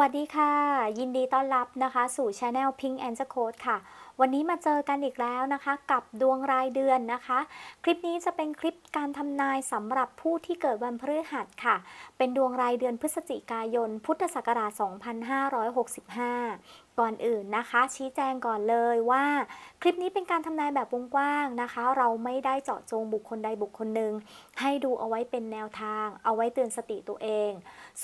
วัสดีค่ะ ยินดีต้อนรับนะคะ สู่ช anel Pink and the Code ค่ะ วันนี้มาเจอกันอีกแล้วนะคะ กับดวงรายเดือนนะคะ คลิปนี้จะเป็นคลิปการทำนายสำหรับผู้ที่เกิดวันพฤหัสค่ะ เป็นดวงรายเดือนพฤศจิกายน พุทธศักราช 2565 ก่อนอื่นนะคะ ชี้แจงก่อนเลยว่า คลิปนี้เป็นการทำนายแบบวงกว้างนะคะ เราไม่ได้เจาะจงบุคคลใดบุคคลหนึ่งให้ดูเอาไว้เป็นแนวทาง เอาไว้เตือนสติตัวเอง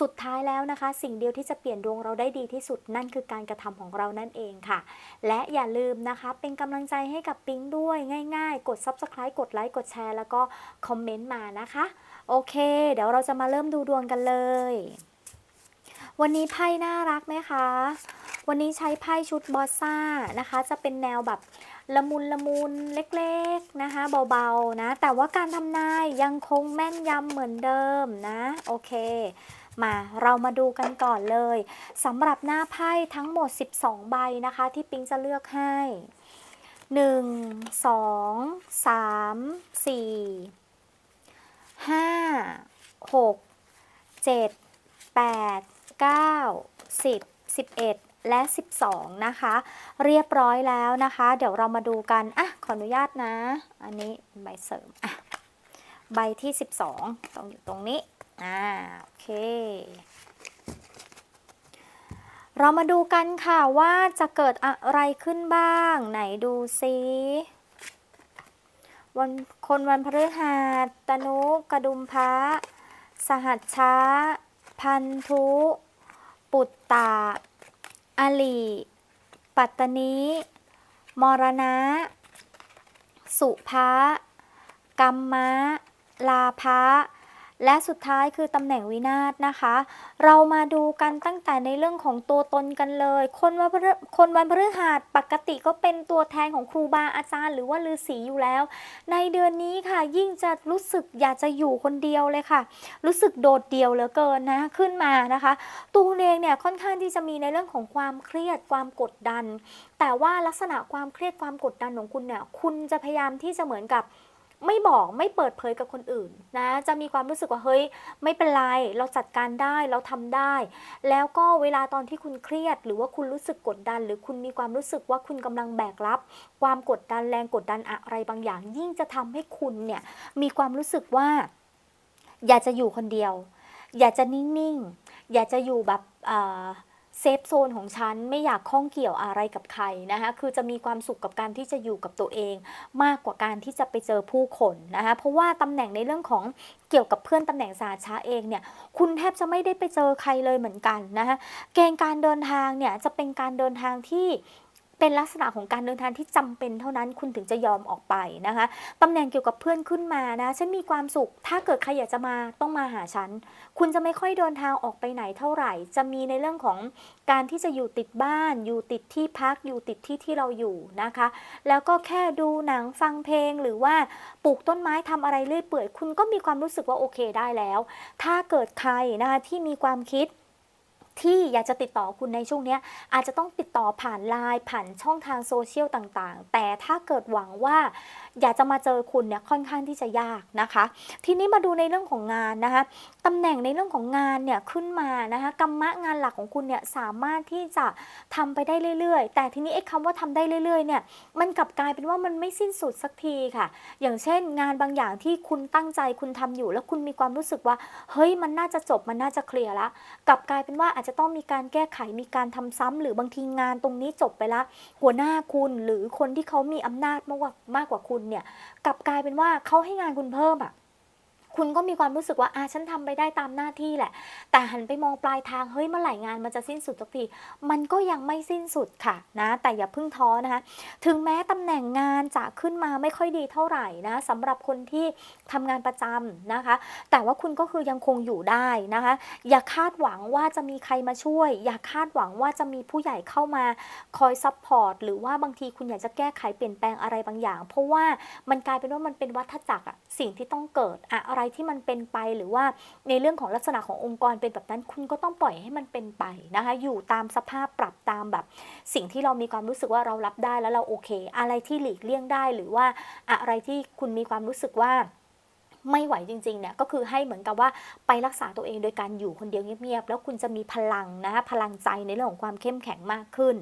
สุดท้ายแล้วนะคะ สิ่งเดียวที่จะเปลี่ยนดวงเราได้ดีที่สุดนั่นคือการกระทำของเรานั่นเองค่ะ และอย่าลืมนะคะ เป็นกำลังใจให้กับปิ๊งด้วยง่ายๆ กด Subscribe กดไลค์กดแชร์แล้วก็คอมเมนต์มานะคะ โอเค เดี๋ยวเราจะมาเริ่มดูดวงกันเลย วันนี้ไพ่น่ารักไหมคะ วันนี้ใช้ไพ่ชุดบอสซ่านะคะ จะเป็นแนวแบบละมุนละมุนเล็กๆนะคะ เบาๆนะ แต่ว่าการทำนายยังคงแม่นยำเหมือนเดิมนะ โอเค มาเรามาดูกันก่อนเลยสำหรับหน้าไพ่ทั้งหมด 12 ใบนะคะ ที่ปิงจะเลือกให้ 1 2 3 4 5 6 7 8 9 10 11 และ 12 นะคะ เรียบร้อยแล้วนะคะ เดี๋ยวเรามาดูกันอะขออนุญาตนะ อันนี้ใบเสริมอะใบที่ 12 ตรงอยู่ตรงนี้อ่าโอเค เรามาดูกันค่ะว่าจะเกิดอะไรขึ้นบ้าง ไหนดูซิวันคนวันพฤหัสตนุกระดุมพระ สหัชชะพันธุ ปุตตะอลีปัตตนีมรณะ สุภะกัมมะ ลาภะ และสุดท้ายคือตำแหน่งวินาศนะคะ เรามาดูกันตั้งแต่ในเรื่องของตัวตนกันเลย คนวันพฤคนวันพฤหัสปกติก็เป็นตัวแทนของครูบาอาจารย์ หรือว่าฤาษีอยู่แล้ว ในเดือนนี้ค่ะ ยิ่งจะรู้สึกอยากจะอยู่คนเดียวเลยค่ะ รู้สึกโดดเดี่ยวเหลือเกินนะขึ้นมานะคะตัวเองเนี่ยค่อนข้างที่จะมีในเรื่องของความเครียดความกดดัน แต่ว่าลักษณะความเครียดความกดดันของคุณเนี่ยคุณจะพยายามที่จะเหมือนกับ ไม่บอกไม่เปิดเผยกับคนอื่นนะ จะมีความรู้สึกว่าเฮ้ย ไม่เป็นไร เราจัดการได้เราทำได้ แล้วก็เวลาตอนที่คุณเครียด หรือว่าคุณรู้สึกกดดัน หรือคุณมีความรู้สึกว่าคุณกำลังแบกรับ ความกดดันแรงกดดันอะไรบางอย่าง ยิ่งจะทำให้คุณเนี่ยมีความรู้สึกว่า อยากจะอยู่คนเดียว อยากจะนิ่งๆ อยากจะอยู่แบบ เซฟโซนของฉันไม่อยากข้องเกี่ยวอะไรกับใครนะคะคือจะมีความสุขกับการที่จะอยู่กับตัวเอง มากกว่าการที่จะไปเจอผู้คนนะคะเพราะว่าตำแหน่งในเรื่องของเกี่ยวกับเพื่อนตำแหน่งสาช้าเองเนี่ยคุณแทบจะไม่ได้ไปเจอใครเลยเหมือนกันนะคะเกณฑ์การเดินทางเนี่ยจะเป็นการเดินทางที่ เป็นลักษณะของการเดินทางที่จำเป็นเท่านั้นคุณถึงจะยอมออกไปนะคะตำแหน่งเกี่ยวกับเพื่อนขึ้นมานะฉันมีความสุข ถ้าเกิดใครอยากจะมาต้องมาหาฉัน คุณจะไม่ค่อยเดินทางออกไปไหนเท่าไหร่ จะมีในเรื่องของการที่จะอยู่ติดบ้าน อยู่ติดที่พักอยู่ติดที่ที่เราอยู่นะคะ แล้วก็แค่ดูหนังฟังเพลงหรือว่าปลูกต้นไม้ทำอะไรเรื่อยเปื่อยคุณก็มีความรู้สึกว่าโอเคได้แล้ว ถ้าเกิดใครนะคะที่มีความคิด ที่อยากจะติดต่อคุณในช่วงนี้อาจจะต้องติดต่อผ่านไลน์ผ่านช่องทางโซเชียลต่างๆ แต่ถ้าเกิดหวังว่า อยากจะมาเจอคุณเนี่ยค่อนข้างที่จะยากนะคะ ทีนี้มาดูในเรื่องของงานนะคะตำแหน่งในเรื่องของงานเนี่ยขึ้นมานะคะกรรมะงานหลักของคุณเนี่ยสามารถที่จะทำไปได้เรื่อยๆ แต่ทีนี้ไอ้คำว่าทำได้เรื่อยๆเนี่ยมันกลับกลายเป็นว่ามันไม่สิ้นสุดสักทีค่ะ อย่างเช่น งานบางอย่างที่คุณตั้งใจคุณทำอยู่ แล้วคุณมีความรู้สึกว่าเฮ้ยมันน่าจะจบมันน่าจะเคลียร์ละกลับกลายเป็นว่าอาจจะต้องมีการแก้ไขมีการทำซ้ำหรือบางทีงานตรงนี้จบไปละหัวหน้าคุณหรือคนที่เขามีอำนาจมากกว่ามากกว่าคุณเนี่ยกลับกลายเป็นว่าเขาให้งานคุณเพิ่มอะ คุณก็มีความรู้สึกว่าอาฉันทำไปได้ตามหน้าที่แหละ แต่หันไปมองปลายทางเฮ้ยเมื่อไหร่งานมันจะสิ้นสุดสักทีมันก็ยังไม่สิ้นสุดค่ะนะแต่อย่าเพิ่งท้อนะคะถึงแม้ตำแหน่งงานจะขึ้นมาไม่ค่อยดีเท่าไหร่นะสำหรับคนที่ทำงานประจำนะคะ แต่ว่าคุณก็คือยังคงอยู่ได้นะคะ อย่าคาดหวังว่าจะมีใครมาช่วย อย่าคาดหวังว่าจะมีผู้ใหญ่เข้ามาคอยซัพพอร์ตหรือว่าบางทีคุณอยากจะแก้ไขเปลี่ยนแปลงอะไรบางอย่าง เพราะว่ามันกลายเป็นว่ามันเป็นวัฏจักรอะสิ่งที่ต้องเกิดอะอะไรที่มันเป็นไปหรือว่าในเรื่องของลักษณะขององค์กรเป็นแบบนั้น คุณก็ต้องปล่อยให้มันเป็นไปนะคะ อยู่ตามสภาพปรับตามแบบ สิ่งที่เรามีความรู้สึกว่าเรารับได้แล้วเราโอเค อะไรที่หลีกเลี่ยงได้หรือว่าอะไรที่คุณมีความรู้สึกว่า ไม่ไหวจริงๆเนี่ยก็คือให้เหมือนกับว่าไปรักษาตัวเองโดยการอยู่คนเดียวเงียบๆแล้วคุณจะมีพลังนะคะพลังใจในเรื่องของความเข้มแข็งมากขึ้น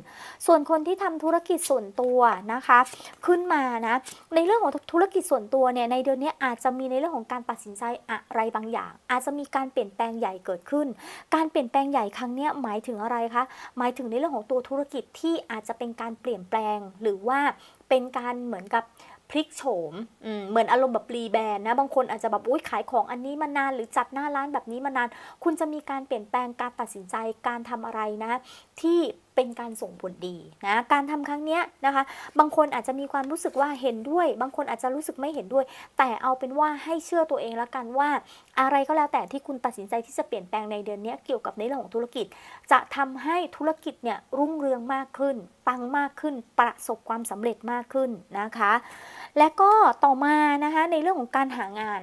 ส่วนคนที่ทำธุรกิจส่วนตัวนะคะ ขึ้นมานะในเรื่องของธุรกิจส่วนตัวเนี่ยในเดือนนี้อาจจะมีในเรื่องของการตัดสินใจอะไรบางอย่าง อาจจะมีการเปลี่ยนแปลงใหญ่เกิดขึ้น การเปลี่ยนแปลงใหญ่ครั้งนี้หมายถึงอะไรคะหมายถึงในเรื่องของตัวธุรกิจที่อาจจะเป็นการเปลี่ยนแปลงหรือว่าเป็นการเหมือนกับ พลิกโฉมอืมเหมือนอารมณ์แบบรีแบรนด์นะ บางคนอาจจะแบบอุ้ยขายของอันนี้มานานหรือจัดหน้าร้านแบบนี้มานาน คุณจะมีการเปลี่ยนแปลงการตัดสินใจการทำอะไรนะที่เป็นการส่งผลดีนะการทำครั้งนี้นะคะ บางคนอาจจะมีความรู้สึกว่าเห็นด้วย บางคนอาจจะรู้สึกไม่เห็นด้วย แต่เอาเป็นว่าให้เชื่อตัวเองแล้วกันว่า อะไรก็แล้วแต่ที่คุณตัดสินใจที่จะเปลี่ยนแปลงในเดือนนี้เกี่ยวกับในเรื่องของธุรกิจ จะทำให้ธุรกิจเนี่ยรุ่งเรืองมากขึ้น ปังมากขึ้น ประสบความสำเร็จมากขึ้นนะคะ และก็ต่อมานะคะในเรื่องของการหางาน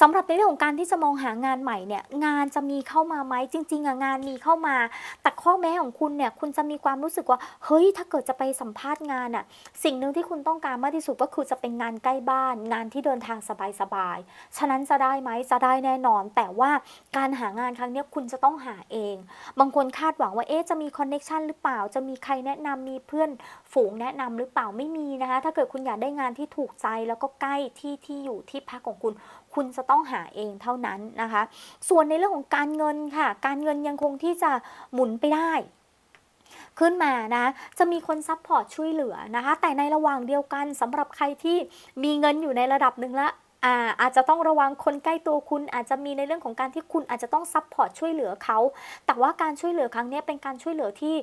สำหรับในเรื่องของการที่จะมองหางานใหม่เนี่ยงานจะมีเข้ามาไหมจริงๆอะงานมีเข้ามา แต่ข้อแม้ของคุณเนี่ยคุณจะมีความรู้สึกว่าเฮ้ยถ้าเกิดจะไปสัมภาษณ์งานอะสิ่งหนึ่งที่คุณต้องการมากที่สุดก็คือจะเป็นงานใกล้บ้าน งานที่เดินทางสบายๆฉะนั้นจะได้ไหมจะได้แน่นอน แต่ว่าการหางานครั้งนี้คุณจะต้องหาเอง บางคนคาดหวังว่าเอ๊ะจะมีคอนเน็ชันหรือเปล่า จะมีใครแนะนำมีเพื่อนฝูงแนะนำหรือเปล่าไม่มีนะคะถ้าเกิดคุณอยากได้งานที่ถูกใจแล้วก็ใกล้ที่ที่อยู่ที่พักของคุณ คุณจะต้องหาเองเท่านั้นนะคะ ส่วนในเรื่องของการเงินค่ะ การเงินยังคงที่จะหมุนไปได้ขึ้นมานะจะมีคนซัพพอร์ตช่วยเหลือนะคะ แต่ในระหว่างเดียวกันสำหรับใครที่มีเงินอยู่ในระดับหนึ่งละอาอาจจะต้องระวังคนใกล้ตัวคุณอาจจะมีในเรื่องของการที่คุณอาจจะต้องซัพพอร์ตช่วยเหลือเขา แต่ว่าการช่วยเหลือครั้งนี้เป็นการช่วยเหลือที่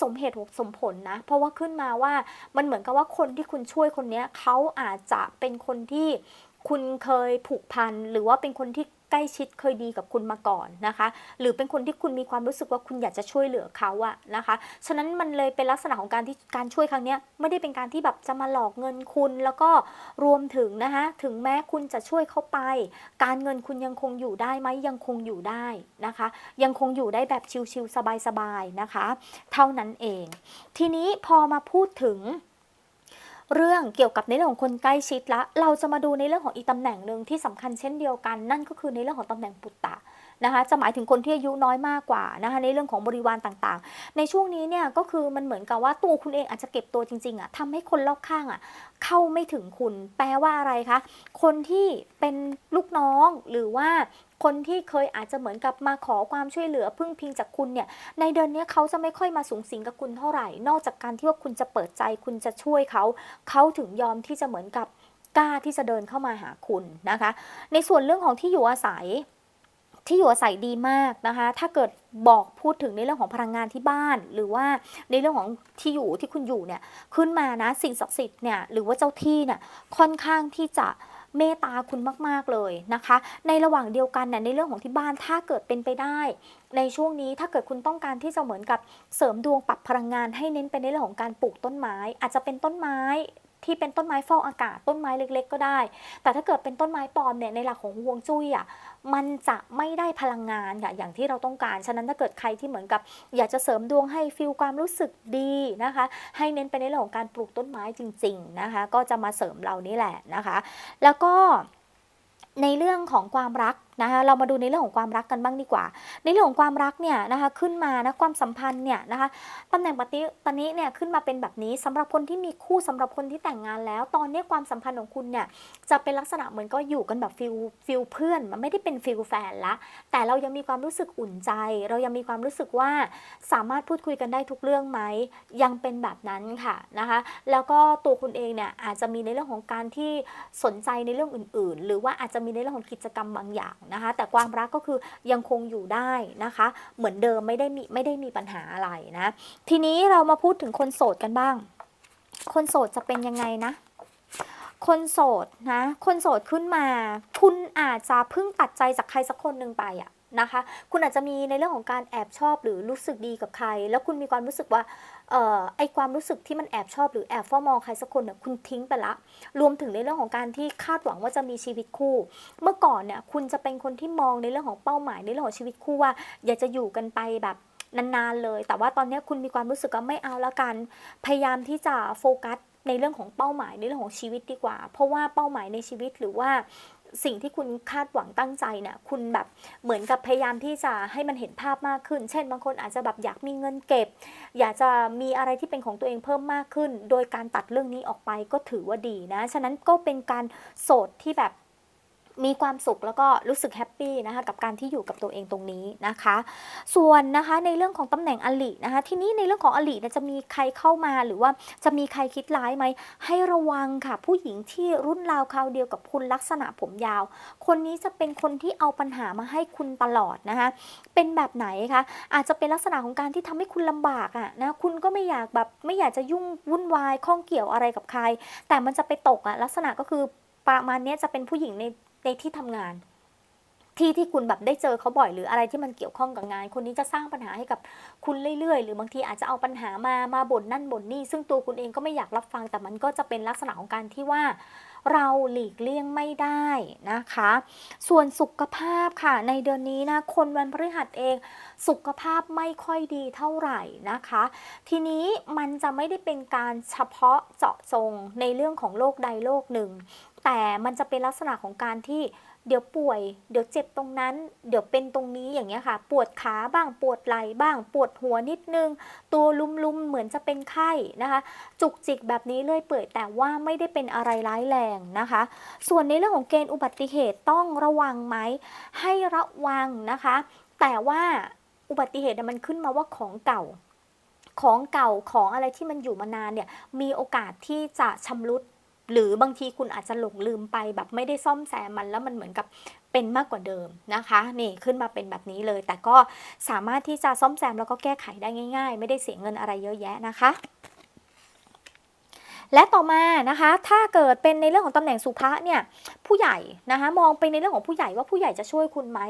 สมเหตุสมผลนะ เพราะว่าขึ้นมาว่ามันเหมือนกับว่าคนที่คุณช่วยคนนี้เขาอาจจะเป็นคนที่ คุณเคยผูกพันหรือว่าเป็นคนที่ใกล้ชิดเคยดีกับคุณมาก่อนนะคะ หรือเป็นคนที่คุณมีความรู้สึกว่าคุณอยากจะช่วยเหลือเขาอะนะคะ ฉะนั้นมันเลยเป็นลักษณะของการที่การช่วยครั้งนี้ไม่ได้เป็นการที่แบบจะมาหลอกเงินคุณแล้วก็รวมถึงนะคะถึงแม้คุณจะช่วยเขาไป การเงินคุณยังคงอยู่ได้ไหมยังคงอยู่ได้นะคะ ยังคงอยู่ได้แบบชิลๆสบายๆนะคะ เท่านั้นเอง ทีนี้พอมาพูดถึง เรื่องเกี่ยวกับในเรื่องของคนใกล้ชิดละ เราจะมาดูในเรื่องของอีกตำแหน่งหนึ่งที่สำคัญเช่นเดียวกัน นั่นก็คือในเรื่องของตำแหน่งปุตตะนะคะจะหมายถึงคนที่อายุน้อยมากกว่านะคะในเรื่องของบริวารต่างๆ ในช่วงนี้เนี่ยก็คือมันเหมือนกับว่าตัวคุณเองอาจจะเก็บตัวจริงๆอะ่ะทำให้คนรอบข้างอะ่ะเข้าไม่ถึงคุณ แปลว่าอะไรคะ คนที่เป็นลูกน้องหรือว่า คนที่เคยอาจจะเหมือนกับมาขอความช่วยเหลือพึ่งพิงจากคุณเนี่ยในเดือนนี้เขาจะไม่ค่อยมาสูงสิงกับคุณเท่าไหร่ นอกจากการที่ว่าคุณจะเปิดใจคุณจะช่วยเขาเขาถึงยอมที่จะเหมือนกับกล้าที่จะเดินเข้ามาหาคุณนะคะ ในส่วนเรื่องของที่อยู่อาศัยที่อยู่อาศัยดีมากนะคะ ถ้าเกิดบอกพูดถึงในเรื่องของพลังงานที่บ้าน หรือว่าในเรื่องของที่อยู่ที่คุณอยู่เนี่ยขึ้นมานะสิ่งศักดิ์สิทธิ์เนี่ยหรือว่าเจ้าที่เนี่ยค่อนข้างที่จะ เมตตาคุณมาก ๆ เลยนะคะ ในระหว่างเดียวกันเนี่ยในเรื่องของที่บ้านถ้าเกิดเป็นไปได้ ในช่วงนี้ถ้าเกิดคุณต้องการที่จะเหมือนกับเสริมดวงปรับพลังงานให้เน้นไปในเรื่องของการปลูกต้นไม้ อาจจะเป็นต้นไม้ ที่เป็นต้นไม้ฟอกอากาศต้นไม้เล็ก ๆ ก็ได้ แต่ถ้าเกิดเป็นต้นไม้ปลอมเนี่ยในหลักของฮวงจุ้ยอะมันจะไม่ได้พลังงานค่ะอย่างที่เราต้องการ ฉะนั้นถ้าเกิดใครที่เหมือนกับ อยากจะเสริมดวงให้ฟิลความรู้สึกดีนะคะ ให้เน้นไปในเรื่องของการปลูกต้นไม้จริง ๆนะคะ ก็จะมาเสริมเรานี่แหละนะคะ แล้วก็ในเรื่องของความรัก นะคะเรามาดูในเรื่องของความรักกันบ้างดีกว่า ในเรื่องของความรักเนี่ยนะคะขึ้นมานะความสัมพันธ์เนี่ยนะคะตำแหน่งปฏิตอนนี้เนี่ยขึ้นมาเป็นแบบนี้สำหรับคนที่มีคู่สำหรับคนที่แต่งงานแล้ว ตอนนี้ความสัมพันธ์ของคุณเนี่ยจะเป็นลักษณะเหมือนก็อยู่กันแบบฟิลฟิลเพื่อนมันไม่ได้เป็นฟิลแฟนละแต่เรายังมีความรู้สึกอุ่นใจ เรายังมีความรู้สึกว่าสามารถพูดคุยกันได้ทุกเรื่องไหมยังเป็นแบบนั้นค่ะนะคะแล้วก็ตัวคุณเองเนี่ยอาจจะมีในเรื่องของการที่สนใจในเรื่องอื่น ๆ หรือว่าอาจจะมีในเรื่องของกิจกรรมบางอย่างนะคะ แต่ความรักก็คือยังคงอยู่ได้นะคะ เหมือนเดิมไม่ได้มีไม่ได้มีปัญหาอะไรนะ ทีนี้เรามาพูดถึงคนโสดกันบ้าง คนโสดจะเป็นยังไงนะคนโสดนะ คนโสดขึ้นมา คุณอาจจะเพิ่งตัดใจจากใครสักคนหนึ่งไปอะนะคะ คุณอาจจะมีในเรื่องของการแอบชอบหรือรู้สึกดีกับใคร แล้วคุณมีความรู้สึกว่า ออไอความรู้สึกที่มันแอบชอบหรือแอบเฝ้ามองใครสักคนเนี่ยคุณทิ้งไปละ รวมถึงในเรื่องของการที่คาดหวังว่าจะมีชีวิตคู่ เมื่อก่อนเนี่ยคุณจะเป็นคนที่มองในเรื่องของเป้าหมายในเรื่องของชีวิตคู่ว่า อยากจะอยู่กันไปแบบนานๆเลย แต่ว่าตอนนี้คุณมีความรู้สึกว่าไม่เอาแล้วกัน พยายามที่จะโฟกัสในเรื่องของเป้าหมายในเรื่องของชีวิตดีกว่า เพราะว่าเป้าหมายในชีวิตหรือว่า สิ่งที่คุณคาดหวังตั้งใจเนี่ยคุณแบบเหมือนกับพยายามที่จะให้มันเห็นภาพมากขึ้น เช่น บางคนอาจจะแบบอยากมีเงินเก็บ อยากจะมีอะไรที่เป็นของตัวเองเพิ่มมากขึ้น โดยการตัดเรื่องนี้ออกไปก็ถือว่าดีนะ ฉะนั้นก็เป็นการโสดที่แบบ มีความสุขแล้วก็รู้สึกแฮปปี้นะคะกับการที่อยู่กับตัวเองตรงนี้นะคะ ส่วนนะคะในเรื่องของตำแหน่งอลินะคะทีนี้ในเรื่องของอลิเนี่ยจะมีใครเข้ามาหรือว่าจะมีใครคิดร้ายไหมให้ระวังค่ะ ผู้หญิงที่รุ่นราวคราวเดียวกับคุณลักษณะผมยาว คนนี้จะเป็นคนที่เอาปัญหามาให้คุณตลอดนะคะเป็นแบบไหนคะอาจจะเป็นลักษณะของการที่ทำให้คุณลำบากอะนะคุณก็ไม่อยากแบบไม่อยากจะยุ่งวุ่นวายข้องเกี่ยวอะไรกับใคร แต่มันจะไปตกอะลักษณะก็คือประมาณนี้จะเป็นผู้หญิงใน ในที่ทำงาน ที่ที่คุณแบบได้เจอเขาบ่อยหรืออะไรที่มันเกี่ยวข้องกับงาน คนนี้จะสร้างปัญหาให้กับคุณเรื่อยๆ หรือบางทีอาจจะเอาปัญหามามาบ่นนั่นบ่นนี่ซึ่งตัวคุณเองก็ไม่อยากรับฟังแต่มันก็จะเป็นลักษณะของการที่ว่า เราหลีกเลี่ยงไม่ได้นะคะ ส่วนสุขภาพค่ะ ในเดือนนี้นะคนวันพฤหัสเอง สุขภาพไม่ค่อยดีเท่าไหร่นะคะ ทีนี้มันจะไม่ได้เป็นการเฉพาะเจาะจงในเรื่องของโรคใดโรคหนึ่ง แต่มันจะเป็นลักษณะของการที่ เดี๋ยวป่วย เดี๋ยวเจ็บตรงนั้น เดี๋ยวเป็นตรงนี้อย่างเงี้ยค่ะ ปวดขาบ้างปวดไหล่บ้าง ปวดหัวนิดนึง ตัวลุ่มๆเหมือนจะเป็นไข้นะคะ จุกจิกแบบนี้เลยเปื่อยแต่ว่าไม่ได้เป็นอะไรร้ายแรงนะคะ ส่วนในเรื่องของเกณฑ์อุบัติเหตุต้องระวังไหมให้ระวังนะคะ แต่ว่าอุบัติเหตุเนี่ยมันขึ้นมาว่าของเก่า ของเก่าของอะไรที่มันอยู่มานานเนี่ยมีโอกาสที่จะชำรุด หรือบางทีคุณอาจจะหลงลืมไปแบบไม่ได้ซ่อมแซมมันแล้วมันเหมือนกับเป็นมากกว่าเดิมนะคะนี่ขึ้นมาเป็นแบบนี้เลย แต่ก็สามารถที่จะซ่อมแซมแล้วก็แก้ไขได้ง่าย ๆ ไม่ได้เสียเงินอะไรเยอะแยะนะคะและต่อมานะคะ ถ้าเกิดเป็นในเรื่องของตำแหน่งสุภะเนี่ย ผู้ใหญ่นะคะมองไปในเรื่องของผู้ใหญ่ว่าผู้ใหญ่จะช่วยคุณไหม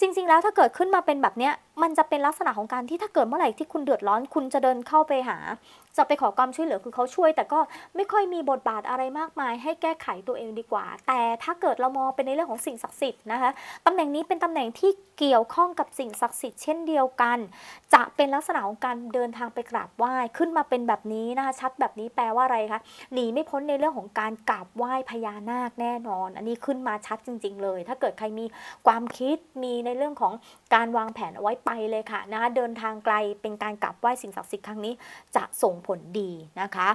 จริง ๆ แล้วถ้าเกิดขึ้นมาเป็นแบบเนี้ยมันจะเป็นลักษณะของการที่ถ้าเกิดเมื่อไหร่ที่คุณเดือดร้อน คุณจะเดินเข้าไปหา จะไปขอความช่วยเหลือคือเขาช่วย แต่ก็ไม่ค่อยมีบทบาทอะไรมากมาย ให้แก้ไขตัวเองดีกว่า แต่ถ้าเกิดเรามองเป็นในเรื่องของสิ่งศักดิ์สิทธิ์นะคะตำแหน่งนี้เป็นตำแหน่งที่เกี่ยวข้องกับสิ่งศักดิ์สิทธิ์เช่นเดียวกัน จะเป็นลักษณะของการเดินทางไปกราบไหว้ขึ้นมาเป็นแบบนี้นะคะชัดแบบนี้แปลว่าอะไรคะหนีไม่พ้นในเรื่องของการกราบไหว้พญานาคแน่นอนอันนี้ขึ้นมาชัดจริง ๆ เลย ถ้าเกิดใครมีความคิดมีในเรื่องของการวางแผนเอาไว้ไปเลยค่ะนะคะเดินทางไกลเป็นการกลับไหว้สิ่งศักดิ์สิทธิ์ครั้งนี้จะส่งผลดีนะคะ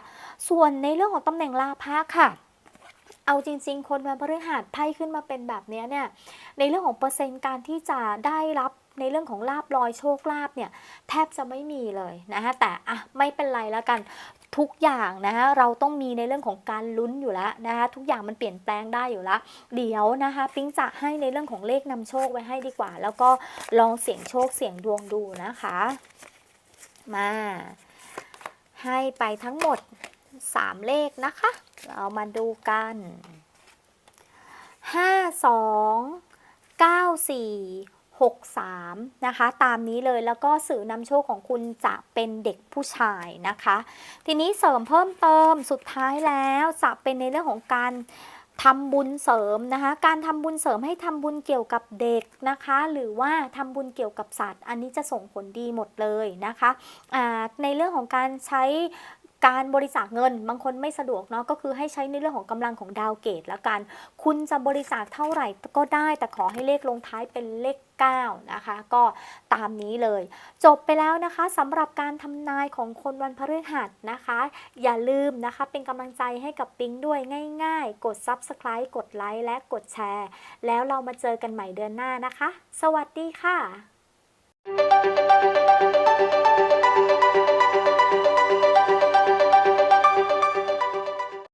ส่วนในเรื่องของตำแหน่งลาภะค่ะเอาจริง ๆ คนวันพฤหัสไพ่ขึ้นมาเป็นแบบนี้เนี่ยในเรื่องของเปอร์เซ็นต์การที่จะได้รับ ในเรื่องของลาบลอยโชคลาภเนี่ยแทบจะไม่มีเลยนะคะแต่อะไม่เป็นไรแล้วกันทุกอย่างนะคะเราต้องมีในเรื่องของการลุ้นอยู่แล้วนะคะทุกอย่างมันเปลี่ยนแปลงได้อยู่แล้ว เดี๋ยวนะคะปิ๊งจะให้ในเรื่องของเลขนำโชคไว้ให้ดีกว่า แล้วก็ลองเสี่ยงโชคเสี่ยงดวงดูนะคะ มา ให้ไปทั้งหมด 3 เลขนะคะ เรามาดูกัน 5 2 9 4 6 3 นะคะ ตามนี้เลยแล้วก็สื่อนำโชคของคุณจะเป็นเด็กผู้ชายนะคะ ทีนี้เสริมเพิ่มเติมสุดท้ายแล้วจะเป็นในเรื่องของการทำบุญเสริมนะคะ การทำบุญเสริมให้ทำบุญเกี่ยวกับเด็กนะคะ หรือว่าทำบุญเกี่ยวกับสัตว์ อันนี้จะส่งผลดีหมดเลยนะคะในเรื่องของการใช้ การบริจาคเงินบางคนไม่สะดวกเนาะก็คือให้ใช้ในเรื่องของกำลังของดาวเกตแล้วกัน คุณจะบริจาคเท่าไหร่ก็ได้แต่ขอให้เลขลงท้ายเป็นเลข9นะคะก็ตามนี้เลย จบไปแล้วนะคะสำหรับการทำนายของคนวันพฤหัสนะคะ อย่าลืมนะคะเป็นกำลังใจให้กับปิ๊งด้วยง่ายๆ กด Subscribe กดไลค์และกดแชร์ แล้วเรามาเจอกันใหม่เดือนหน้านะคะ สวัสดีค่ะ